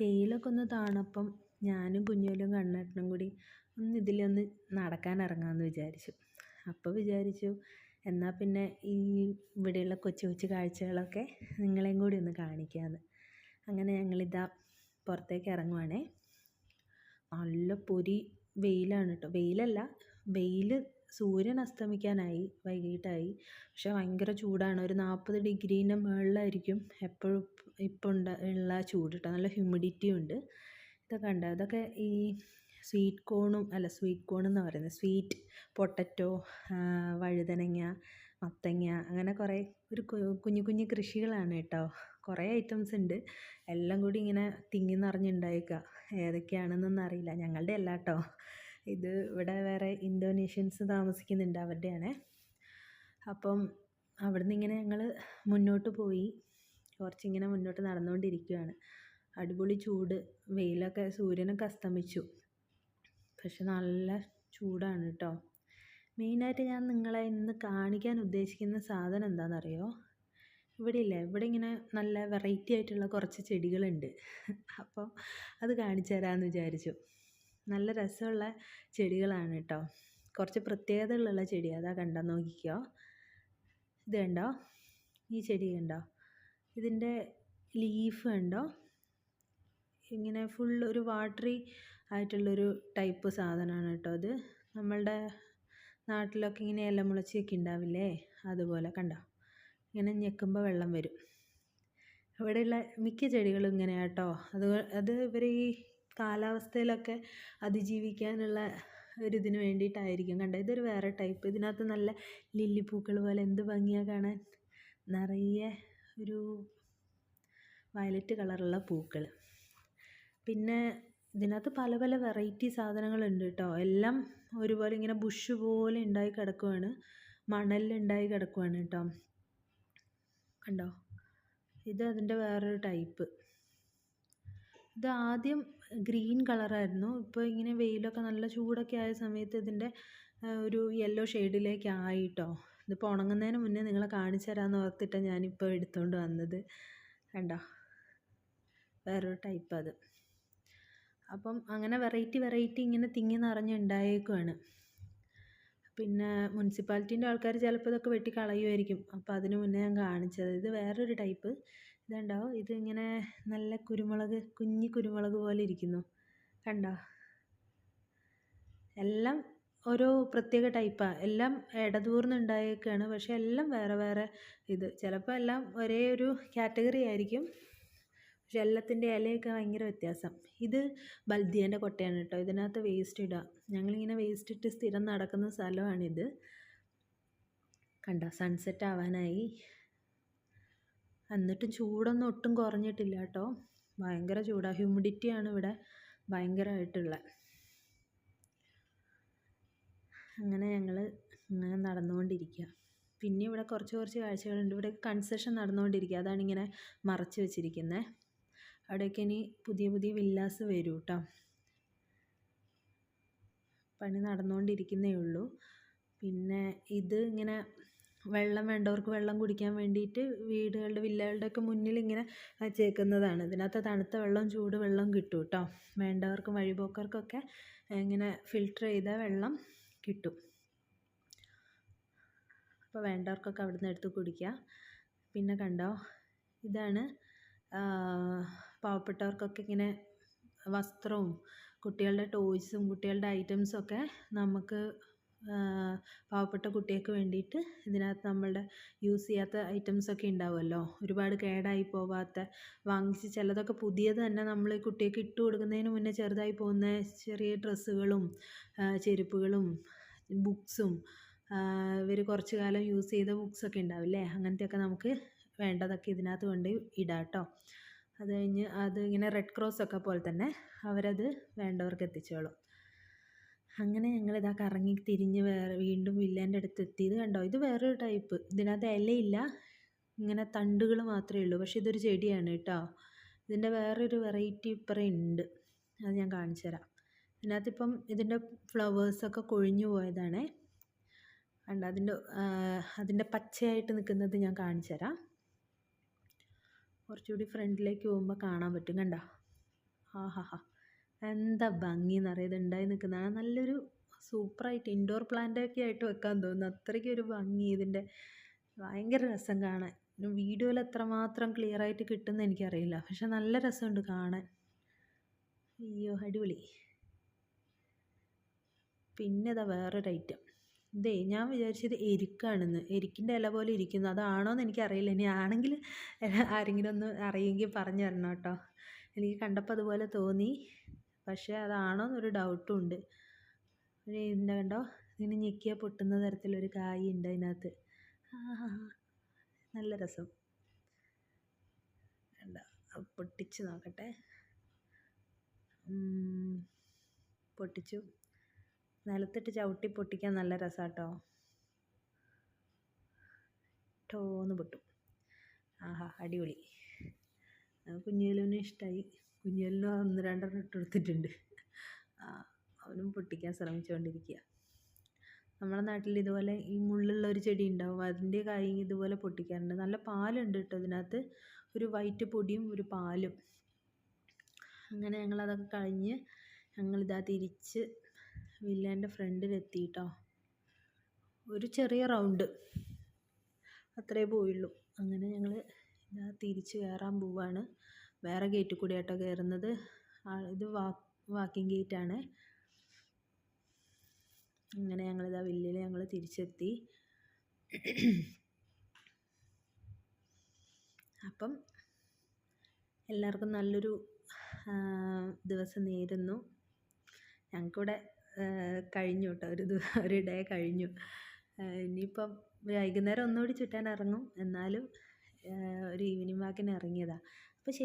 വെയിലൊക്കെ ഒന്ന് താണപ്പം ഞാനും കുഞ്ഞുലും കണ്ണേട്ടനും കൂടി ഒന്ന് ഇതിലൊന്ന് നടക്കാൻ ഇറങ്ങാമെന്ന് വിചാരിച്ചു. അപ്പോൾ വിചാരിച്ചു എന്നാൽ പിന്നെ ഈ ഇവിടെയുള്ള കൊച്ചു കൊച്ചു കാഴ്ചകളൊക്കെ നിങ്ങളെയും കൂടി ഒന്ന് കാണിക്കാമെന്ന് അങ്ങനെ ഞങ്ങളിതാ പുറത്തേക്ക് ഇറങ്ങുവാണേ. നല്ല പൊരി വെയിലാണ് കേട്ടോ വെയിലല്ല വെയിൽ സൂര്യൻ അസ്തമിക്കാനായി വൈകിട്ടായി. പക്ഷെ ഭയങ്കര ചൂടാണ്. ഒരു നാൽപ്പത് ഡിഗ്രീന്റെ മുകളിലായിരിക്കും എപ്പോഴും ഇപ്പോൾ ഉണ്ട ഉള്ള ചൂട് കേട്ടോ നല്ല ഹ്യൂമിഡിറ്റി ഉണ്ട്. ഇതൊക്കെ ഉണ്ട് ഇതൊക്കെ ഈ സ്വീറ്റ് കോണും അല്ല സ്വീറ്റ് കോൺ എന്ന് പറയുന്നത് സ്വീറ്റ് പൊട്ടറ്റോ വഴുതനങ്ങ മത്തങ്ങ അങ്ങനെ കുറേ ഒരു കുഞ്ഞു കുഞ്ഞു കൃഷികളാണ് കേട്ടോ കുറേ ഐറ്റംസ് ഉണ്ട്. എല്ലാം കൂടി ഇങ്ങനെ തിങ്ങി നിറഞ്ഞുണ്ടായേക്കുക ഏതൊക്കെയാണെന്നൊന്നും അറിയില്ല. ഞങ്ങളുടെ അല്ല കേട്ടോ ഇത് ഇവിടെ വേറെ ഇന്തോനേഷ്യൻസ് താമസിക്കുന്നുണ്ട് അവരുടെയാണ്. അപ്പം അവിടുന്ന് ഇങ്ങനെ ഞങ്ങൾ മുന്നോട്ട് പോയി. കുറച്ചിങ്ങനെ മുന്നോട്ട് നടന്നുകൊണ്ടിരിക്കുകയാണ് അടിപൊളി ചൂട്. വെയിലൊക്കെ സൂര്യനൊക്കെ അസ്തമിച്ചു. പക്ഷെ നല്ല ചൂടാണ് കേട്ടോ മെയിനായിട്ട് ഞാൻ നിങ്ങളെ ഇന്ന് കാണിക്കാൻ ഉദ്ദേശിക്കുന്ന സാധനം എന്താണെന്നറിയോ ഇവിടെ ഇല്ലേ ഇവിടെ ഇങ്ങനെ നല്ല വെറൈറ്റി ആയിട്ടുള്ള കുറച്ച് ചെടികളുണ്ട്. അപ്പോൾ അത് കാണിച്ചു തരാമെന്ന് വിചാരിച്ചു. നല്ല രസമുള്ള ചെടികളാണ് കേട്ടോ കുറച്ച് പ്രത്യേകതകളുള്ള ചെടി. അതാ കണ്ടോ നോക്കിക്കോ. ഇത് കണ്ടോ? ഈ ചെടി കണ്ടോ? ഇതിന്റെ ലീഫ് കണ്ടോ? ഇങ്ങനെ ഫുൾ ഒരു വാട്ടറി ആയിട്ടുള്ളൊരു ടൈപ്പ് സാധനമാണ് കേട്ടോ അത് നമ്മളുടെ നാട്ടിലൊക്കെ ഇങ്ങനെ ഇല മുളച്ചൊക്കെ ഉണ്ടാവില്ലേ അതുപോലെ കണ്ടോ? ഇങ്ങനെ ഞെക്കുമ്പോൾ വെള്ളം വരും. ഇവിടെയുള്ള മിക്ക ചെടികളും ഇങ്ങനെയാട്ടോ അത് അത് ഇവർ ഈ കാലാവസ്ഥയിലൊക്കെ അതിജീവിക്കാനുള്ള ഒരു ഇതിന് വേണ്ടിയിട്ടായിരിക്കും. കണ്ടോ? ഇതൊരു വേറെ ടൈപ്പ്. ഇതിനകത്ത് നല്ല ലില്ലിപ്പൂക്കൾ പോലെ എന്ത് ഭംഗിയാണ് കാണാൻ. നിറയെ ഒരു വയലറ്റ് കളറുള്ള പൂക്കൾ. പിന്നെ ഇതിനകത്ത് പല പല വെറൈറ്റി സാധനങ്ങളുണ്ട് കേട്ടോ. എല്ലാം ഒരുപോലെ ഇങ്ങനെ ബുഷ് പോലെ ഉണ്ടായി കിടക്കുവാണ്. മണലിലുണ്ടായി കിടക്കുവാണ് കേട്ടോ. കണ്ടോ? ഇത് അതിന്റെ വേറൊരു ടൈപ്പ്. ഇത് ആദ്യം ഗ്രീൻ കളറായിരുന്നു. ഇപ്പോൾ ഇങ്ങനെ വെയിലൊക്കെ നല്ല ചൂടൊക്കെ ആയ സമയത്ത് ഇതിന്റെ ഒരു യെല്ലോ ഷെയ്ഡിലേക്ക് ആയിട്ടോ. ഇതിപ്പോൾ ഉണങ്ങുന്നതിന് മുന്നേ നിങ്ങളെ കാണിച്ചു തരാമെന്ന് ഓർത്തിട്ടാണ് ഞാനിപ്പോൾ എടുത്തുകൊണ്ട് വന്നത്. കണ്ടോ? വേറൊരു ടൈപ്പ് അത്. അപ്പം അങ്ങനെ വെറൈറ്റി വെറൈറ്റി ഇങ്ങനെ തിങ്ങി നിറഞ്ഞുണ്ടായേക്കുവാണ്. പിന്നെ മുനിസിപ്പാലിറ്റീന്റെ ആൾക്കാർ ചിലപ്പോൾ ഇതൊക്കെ വെട്ടി കളയുമായിരിക്കും അപ്പോൾ അതിന് മുന്നേ ഞാൻ കാണിച്ചത്. ഇത് വേറൊരു ടൈപ്പ്. ഇതുണ്ടോ? ഇതിങ്ങനെ നല്ല കുരുമുളക് കുഞ്ഞി കുരുമുളക് പോലെ ഇരിക്കുന്നു. കണ്ടോ? എല്ലാം ഓരോ പ്രത്യേക ടൈപ്പാണ് എല്ലാം ഇടതൂർന്നുണ്ടായേക്കാണ്. പക്ഷെ എല്ലാം വേറെ വേറെ ഇത്. ചിലപ്പോൾ എല്ലാം ഒരേ ഒരു കാറ്റഗറി ആയിരിക്കും. പക്ഷെ എല്ലാത്തിന്റെ ഇലയൊക്കെ ഭയങ്കര വ്യത്യാസം. ഇത് ബൽദിയേന്റെ കൊട്ടയാണ് കേട്ടോ. ഇതിനകത്ത് വേസ്റ്റ് ഇടുക. ഞങ്ങളിങ്ങനെ വേസ്റ്റ് ഇട്ട് സ്ഥിരം നടക്കുന്ന സ്ഥലമാണിത്. കണ്ടോ? സൺസെറ്റ് ആവാനായി. എന്നിട്ടും ചൂടൊന്നും ഒട്ടും കുറഞ്ഞിട്ടില്ല കേട്ടോ. ഭയങ്കര ചൂടാണ് ഹ്യൂമിഡിറ്റിയാണ് ഇവിടെ ഭയങ്കരമായിട്ടുള്ളത് അങ്ങനെ ഞങ്ങൾ ഇങ്ങനെ നടന്നുകൊണ്ടിരിക്കുക പിന്നെ ഇവിടെ കുറച്ച് കുറച്ച് കാഴ്ചകളുണ്ട്. ഇവിടെ കൺസ്ട്രക്ഷൻ നടന്നുകൊണ്ടിരിക്കുക അതാണ് ഇങ്ങനെ മറച്ചു വെച്ചിരിക്കുന്നത് അവിടെയൊക്കെ ഇനി പുതിയ പുതിയ വില്ലാസ് വരും കേട്ടോ പണി നടന്നുകൊണ്ടിരിക്കുന്നേ ഉള്ളൂ. പിന്നെ ഇത് ഇങ്ങനെ വെള്ളം വേണ്ടവർക്ക് വെള്ളം കുടിക്കാൻ വേണ്ടിയിട്ട് വീടുകളുടെ വില്ലകളുടെ ഒക്കെ മുന്നിൽ ഇങ്ങനെ വച്ചേക്കുന്നതാണ് ഇതിനകത്ത് തണുത്ത വെള്ളം ചൂട് വെള്ളം കിട്ടും കേട്ടോ വേണ്ടവർക്കും വഴിപോക്കർക്കൊക്കെ ഇങ്ങനെ ഫിൽട്ടർ ചെയ്ത വെള്ളം കിട്ടും. അപ്പോൾ വേണ്ടവർക്കൊക്കെ അവിടെ നിന്ന് എടുത്ത് കുടിക്കുക പിന്നെ കണ്ടോ? ഇതാണ് പാവപ്പെട്ടവർക്കൊക്കെ ഇങ്ങനെ വസ്ത്രവും കുട്ടികളുടെ ടോയ്സും കുട്ടികളുടെ ഐറ്റംസൊക്കെ നമുക്ക് പാവപ്പെട്ട കുട്ടികൾക്ക് വേണ്ടിയിട്ട് ഇതിനകത്ത് നമ്മളുടെ യൂസ് ചെയ്യാത്ത ഐറ്റംസ് ഒക്കെ ഉണ്ടാവുമല്ലോ. ഒരുപാട് കേടായി പോവാത്ത വാങ്ങിച്ച് ചിലതൊക്കെ പുതിയത് തന്നെ നമ്മൾ ഈ കുട്ടികൾക്ക് ഇട്ട് കൊടുക്കുന്നതിന് മുന്നേ ചെറുതായി പോകുന്ന ചെറിയ ഡ്രസ്സുകളും ചെരുപ്പുകളും ബുക്സും ഇവർ കുറച്ച് കാലം യൂസ് ചെയ്ത ബുക്സൊക്കെ ഉണ്ടാവില്ലേ അങ്ങനത്തെയൊക്കെ നമുക്ക് വേണ്ടതൊക്കെ ഇതിനകത്ത് കൊണ്ട് ഇടാം കേട്ടോ. അത് കഴിഞ്ഞ് അത് ഇങ്ങനെ റെഡ് ക്രോസ് ഒക്കെ പോലെ തന്നെ അവരത് വേണ്ടവർക്ക് എത്തിച്ചോളും. അങ്ങനെ ഞങ്ങളിതാ കറങ്ങി തിരിഞ്ഞ് വേറെ വീണ്ടും വില്ലേന്റെ അടുത്ത് എത്തി ഇത് കണ്ടോ? ഇത് വേറൊരു ടൈപ്പ്. ഇതിനകത്ത് ഇലയില്ല ഇങ്ങനെ തണ്ടുകൾ മാത്രമേ ഉള്ളൂ. പക്ഷേ ഇതൊരു ചെടിയാണ് കേട്ടോ. ഇതിന്റെ വേറൊരു വെറൈറ്റി ഇപ്പറേ ഉണ്ട്. അത് ഞാൻ കാണിച്ചു തരാം. ഇതിനകത്തിപ്പം ഇതിന്റെ ഫ്ലവേഴ്സൊക്കെ കൊഴിഞ്ഞു പോയതാണേ. കണ്ട? അതിന്റെ അതിന്റെ പച്ചയായിട്ട് നിൽക്കുന്നത് ഞാൻ കാണിച്ചു തരാം. കുറച്ചുകൂടി ഫ്രണ്ടിലേക്ക് പോകുമ്പോൾ കാണാൻ പറ്റും. കണ്ടോ? ആഹാ എന്താ ഭംഗി എന്നറിയാം ഇത് ഉണ്ടായി നിൽക്കുന്നതാണ് നല്ലൊരു സൂപ്പറായിട്ട് ഇൻഡോർ പ്ലാന്റൊക്കെ ആയിട്ട് വെക്കാൻ തോന്നുന്നു. അത്രയ്ക്ക് ഒരു ഭംഗി ഇതിന്റെ ഭയങ്കര രസം കാണാൻ. വീഡിയോയിൽ എത്രമാത്രം ക്ലിയർ ആയിട്ട് കിട്ടുന്ന എനിക്കറിയില്ല. പക്ഷെ നല്ല രസമുണ്ട് കാണാൻ. അയ്യോ അടിപൊളി. പിന്നെ ഇതാ വേറൊരു ഐറ്റം ഇതേ ഞാൻ വിചാരിച്ചത് എരിക്കാണെന്ന്. എരിക്കിന്റെ ഇല പോലെ ഇരിക്കുന്നു. അതാണോ എന്ന് എനിക്കറിയില്ല. ഇനി ആണെങ്കിൽ ആരെങ്കിലും ഒന്ന് അറിയുമെങ്കിൽ പറഞ്ഞു തരണം കേട്ടോ. എനിക്ക് കണ്ടപ്പോൾ അതുപോലെ തോന്നി. പക്ഷേ അതാണോ എന്നൊരു ഡൗട്ടും ഉണ്ട് ഇതിന്റെ കണ്ടോ? ഇങ്ങനെ ഞെക്കിയാൽ പൊട്ടുന്ന തരത്തിലൊരു കായ് ഉണ്ട് അതിനകത്ത്. നല്ല രസം. കണ്ട? പൊട്ടിച്ച് നോക്കട്ടെ. പൊട്ടിച്ചു. നിലത്തിട്ട് ചവിട്ടി പൊട്ടിക്കാൻ നല്ല രസാട്ടോ. ടോന്ന് പൊട്ടും. ആഹാ അടിപൊളി. കുഞ്ഞുലുവിന് ഇഷ്ടമായി കുഞ്ഞുലിനും ഒന്ന് രണ്ടെണ്ണം ഇട്ട് കൊടുത്തിട്ടുണ്ട് അവനും പൊട്ടിക്കാൻ ശ്രമിച്ചുകൊണ്ടിരിക്കുക. നമ്മുടെ നാട്ടിൽ ഇതുപോലെ ഈ മുള്ളുള്ള ഒരു ചെടി ഉണ്ടാവും. അതിന്റെ കായ് ഇതുപോലെ പൊട്ടിക്കാറുണ്ട്. നല്ല പാലുണ്ട് കേട്ടോ ഇതിനകത്ത്. ഒരു വൈറ്റ് പൊടിയും ഒരു പാലും. അങ്ങനെ ഞങ്ങളതൊക്കെ കഴിഞ്ഞ് ഞങ്ങളിതാ തിരിച്ച് വില്ലേന്റെ ഫ്രണ്ടിലെത്തി കേട്ടോ ഒരു ചെറിയ റൗണ്ട്. അത്രേ പോയുള്ളൂ. അങ്ങനെ ഞങ്ങൾ ഇതാ തിരിച്ച് കയറാൻ പോവാണ്. വേറെ ഗേറ്റിൽ കൂടി ആട്ടോ കയറുന്നത് ഇത് വാ വാക്കിംഗ് ഗേറ്റാണ് അങ്ങനെ ഞങ്ങളിതാ വില്ലിൽ ഞങ്ങൾ തിരിച്ചെത്തി. അപ്പം എല്ലാവർക്കും നല്ലൊരു ദിവസം നേരുന്നു. ഞങ്ങൾക്കിവിടെ കഴിഞ്ഞു കേട്ടോ ഒരു ഒരു ഡേ കഴിഞ്ഞു. ഇനിയിപ്പം വൈകുന്നേരം ഒന്നുകൂടി ചുറ്റാൻ ഇറങ്ങും. എന്നാലും ഒരു ഈവനിങ് വാക്കിന് ഇറങ്ങിയതാണ് അപ്പോൾ ശരി.